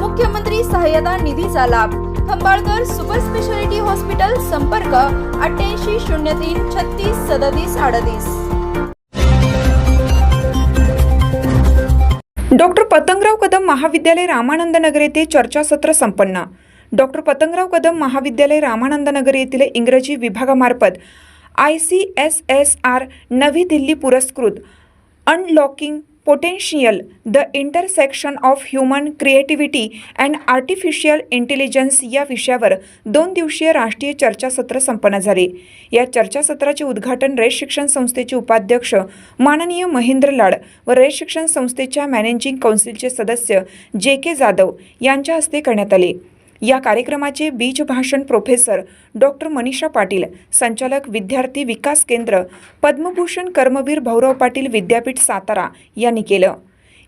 मुख्यमंत्री सहाय्यता निधीचा लाभ. खंबाळकर सुपर स्पेशालिटी हॉस्पिटल संपर्क अठ्ठ्याऐंशी शून्य तीन छत्तीस सदतीस अडतीस. डॉक्टर पतंगराव कदम महाविद्यालय रामानंद नगर येथे चर्चासत्र संपन्न. डॉक्टर पतंगराव कदम महाविद्यालय रामानंद नगर येथील इंग्रजी विभागामार्फत I C S S R नवी दिल्ली पुरस्कृत. Unlocking potential the intersection of human creativity and artificial intelligence या विषयावर दोन दिवसीय राष्ट्रीय चर्चासत्र संपन्न झाले. या चर्चासत्राचे उद्घाटन रयत शिक्षण संस्थेचे उपाध्यक्ष माननीय महेंद्र लाड व रयत शिक्षण संस्थेच्या मॅनेजिंग कौन्सिलचे सदस्य जे के जाधव यांच्या हस्ते करण्यात आले. या कार्यक्रमाचे बीज भाषण प्रोफेसर डॉक्टर मनीषा पाटील संचालक विद्यार्थी विकास केंद्र पद्मभूषण कर्मवीर भाऊराव पाटील विद्यापीठ सातारा यांनी केलं.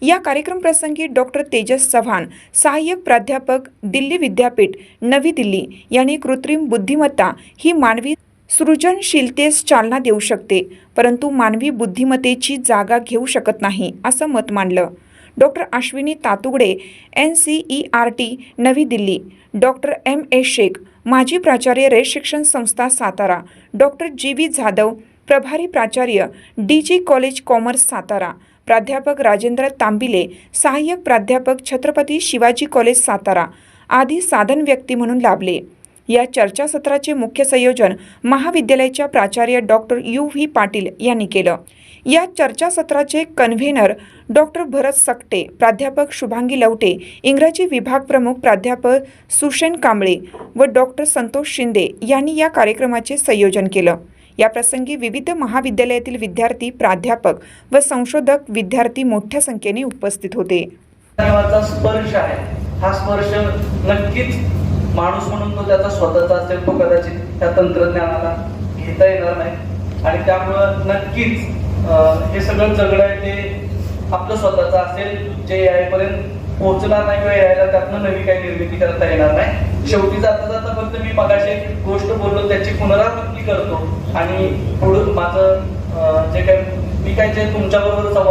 या कार्यक्रमप्रसंगी डॉक्टर तेजस चव्हाण सहाय्यक प्राध्यापक दिल्ली विद्यापीठ नवी दिल्ली यांनी कृत्रिम बुद्धिमत्ता ही मानवी सृजनशीलतेस चालना देऊ शकते परंतु मानवी बुद्धिमत्तेची जागा घेऊ शकत नाही असं मत मांडलं. Doctor Ashwini Tatugade N C E R T नवी Delhi. Doctor M A Shaikh माजी प्राचार्य रे शिक्षण संस्था Satara. Doctor G V Jadhav प्रभारी प्राचार्य D G college commerce Satara. प्राध्यापक राजेंद्र तांबिले सहाय्यक प्राध्यापक छत्रपती शिवाजी कॉलेज सातारा. आदी साधन व्यक्ती म्हणून लाभले. या चर्चासत्राचे मुख्य संयोजन महाविद्यालयाच्या प्राचार्य डॉक्टर यू व्ही पाटील यांनी केलं. या चर्चासत्राचे कन्व्हेनर डॉक्टर भरत सकटे प्राध्यापक शुभांगी लवटे इंग्रजी विभाग प्रमुख प्राध्यापक सुशेन कांबळे व डॉक्टर संतोष शिंदे यांनी या कार्यक्रमाचे संयोजन केलं. याप्रसंगी विविध महाविद्यालयातील विद्यार्थी प्राध्यापक व संशोधक विद्यार्थी मोठ्या संख्येने उपस्थित होते. स्पर्श आहे. हा स्पर्श नक्कीच माणूस म्हणून तो त्याचा स्वतःचा असेल तो कदाचित त्या तंत्रज्ञानाला घेता येणार नाही. आणि त्यामुळं नक्कीच हे सगळं जगणं आहे ते आपलं स्वतःचं असेल जे यायपर्यंत पर्यंत पोहोचणार नाही किंवा यायला त्यातनं नवी काही निर्मिती करता येणार नाही. शेवटी जाता जाता फक्त मी मगाशी एक गोष्ट बोललो त्याची पुनरावृत्ती करतो. आणि पुढून माझं जे काही मी काय जे तुमच्याबरोबर संवाद